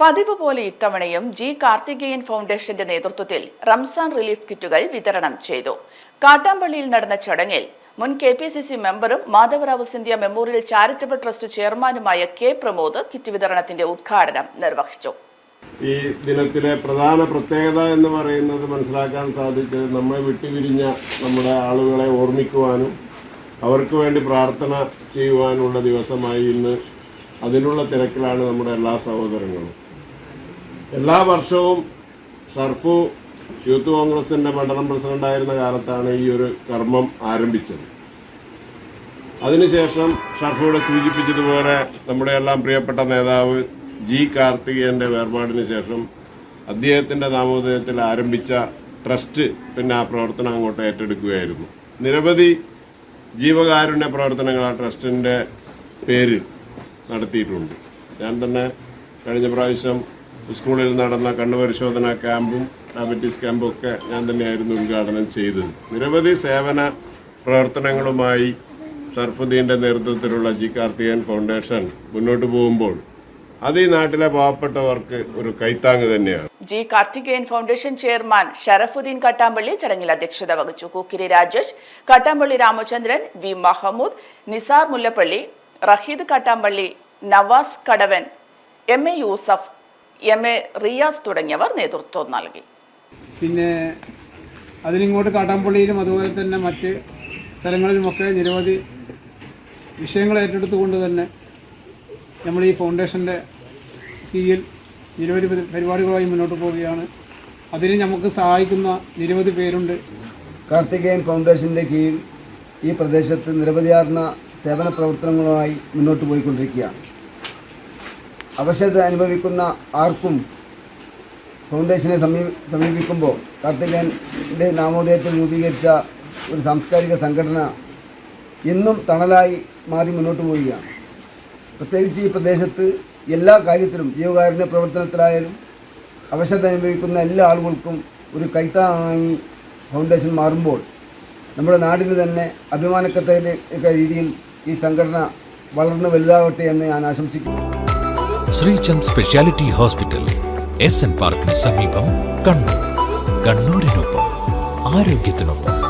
പതിവ് പോലെ ഇത്തവണയും ജി കാർത്തികേയൻ ഫൗണ്ടേഷന്റെ നേതൃത്വത്തിൽ റംസാൻ റിലീഫ് കിറ്റുകൾ വിതരണം ചെയ്തു. കാട്ടാമ്പള്ളിയിൽ നടന്ന ചടങ്ങിൽ മുൻ കെ പി സി സി മെമ്പറും Madhavrao Scindia memorial charitable trust ചെയർമാനുമായ കെ പ്രമോദ് കിറ്റ് വിതരണത്തിന്റെ ഉദ്ഘാടനം നിർവഹിച്ചു. ഈ ദിനത്തിലെ പ്രധാന പ്രത്യേകത എന്ന് പറയുന്നത് മനസ്സിലാക്കാൻ സാധിച്ചത് നമ്മെ വിട്ടുപിരിഞ്ഞ നമ്മുടെ ആളുകളെ ഓർമ്മിക്കുവാനും അവർക്ക് വേണ്ടി പ്രാർത്ഥന ചെയ്യുവാനുള്ള ദിവസമായി ഇന്ന് അതിനുള്ള തിരക്കിലാണ് നമ്മുടെ എല്ലാ സഹോദരങ്ങളും. എല്ലാ വർഷവും ഷർഫു യൂത്ത് കോൺഗ്രസിന്റെ മണ്ഡലം പ്രസിഡന്റായിരുന്ന കാലത്താണ് ഈ ഒരു കർമ്മം ആരംഭിച്ചത്. അതിനുശേഷം ഷർഫൂടെ സൂചിപ്പിച്ചതുപോലെ നമ്മുടെ എല്ലാം പ്രിയപ്പെട്ട നേതാവ് ജി കാർത്തികേയന്റെ വേർപാടിന് ശേഷം അദ്ദേഹത്തിന്റെ നാമോദയത്തിൽ ആരംഭിച്ച ട്രസ്റ്റ് പിന്നെ ആ പ്രവർത്തനം അങ്ങോട്ട് ഏറ്റെടുക്കുകയായിരുന്നു. നിരവധി ജീവകാരുണ്യ പ്രവർത്തനങ്ങൾ ആ ട്രസ്റ്റിന്റെ പേരിൽ നടത്തിയിട്ടുണ്ട്. ഞാൻ തന്നെ കഴിഞ്ഞ പ്രാവശ്യം സ്കൂളിൽ നടന്ന കണ്ണുപരിശോധന ക്യാമ്പും ഡയബറ്റീസ് ക്യാമ്പും ഒക്കെ ഞാൻ തന്നെയായിരുന്നു ഉദ്ഘാടനം ചെയ്തത്. നിരവധി സേവന പ്രവർത്തനങ്ങളുമായി ഷർഫുദ്ദീന്റെ നേതൃത്വത്തിലുള്ള ജി കാർത്തികൻ ഫൗണ്ടേഷൻ മുന്നോട്ട് പോകുമ്പോൾ അത് ഈ നാട്ടിലെ പാവപ്പെട്ടവർക്ക് ഒരു കൈത്താങ് തന്നെയാണ്. G Karthikeyan foundation chairman Sharafuddin Kattampally ചടങ്ങിൽ അധ്യക്ഷത വഹിച്ചു. Kookkiri Rajesh Kattampally Ramachandran V Mahmood Nizar Mullappally Raheed Kattampally Navas Kadavan M A Yusuf M A Riyas തുടങ്ങിയവർ നേതൃത്വം നൽകി. പിന്നെ അതിലിങ്ങോട്ട് കാട്ടാമ്പള്ളിയിലും അതുപോലെ തന്നെ മറ്റ് സ്ഥലങ്ങളിലുമൊക്കെ നിരവധി വിഷയങ്ങൾ ഏറ്റെടുത്തുകൊണ്ട് തന്നെ നമ്മൾ ഈ ഫൗണ്ടേഷന്റെ കീഴിൽ നിരവധി പരി- പരിപാടികളുമായി മുന്നോട്ട് പോവുകയാണ്. അതിന് നമുക്ക് സഹായിക്കുന്ന നിരവധി പേരുണ്ട്. കാർത്തികേയൻ ഫൗണ്ടേഷന്റെ കീഴിൽ ഈ പ്രദേശത്ത് നിരവധിയാർന്ന സേവന പ്രവർത്തനങ്ങളുമായി മുന്നോട്ട് പോയിക്കൊണ്ടിരിക്കുകയാണ്. അവശത അനുഭവിക്കുന്ന ആർക്കും ഫൗണ്ടേഷനെ സമീ സമീപിക്കുമ്പോൾ കാർത്തികന്റെ നാമോദയത്തിൽ രൂപീകരിച്ച ഒരു സാംസ്കാരിക സംഘടന ഇന്നും തണലായി മാറി മുന്നോട്ട് പോവുകയാണ്. പ്രത്യേകിച്ച് ഈ പ്രദേശത്ത് എല്ലാ കാര്യത്തിലും ജീവകാരുണ്യ പ്രവർത്തനത്തിലായാലും അവശത അനുഭവിക്കുന്ന എല്ലാ ആളുകൾക്കും ഒരു കൈത്താങ്ങി ഫൗണ്ടേഷൻ മാറുമ്പോൾ നമ്മുടെ നാടിന് തന്നെ അഭിമാനക്കത്തക്ക രീതിയിൽ ഈ സംഘടന വളർന്ന് വലുതാവട്ടെ എന്ന് ഞാൻ ആശംസിക്കുന്നു. Sreechand specialty hospital S N പാർക്കിന് സമീപം കണ്ണൂർ. കണ്ണൂരിനൊപ്പം ആരോഗ്യത്തിനൊപ്പം.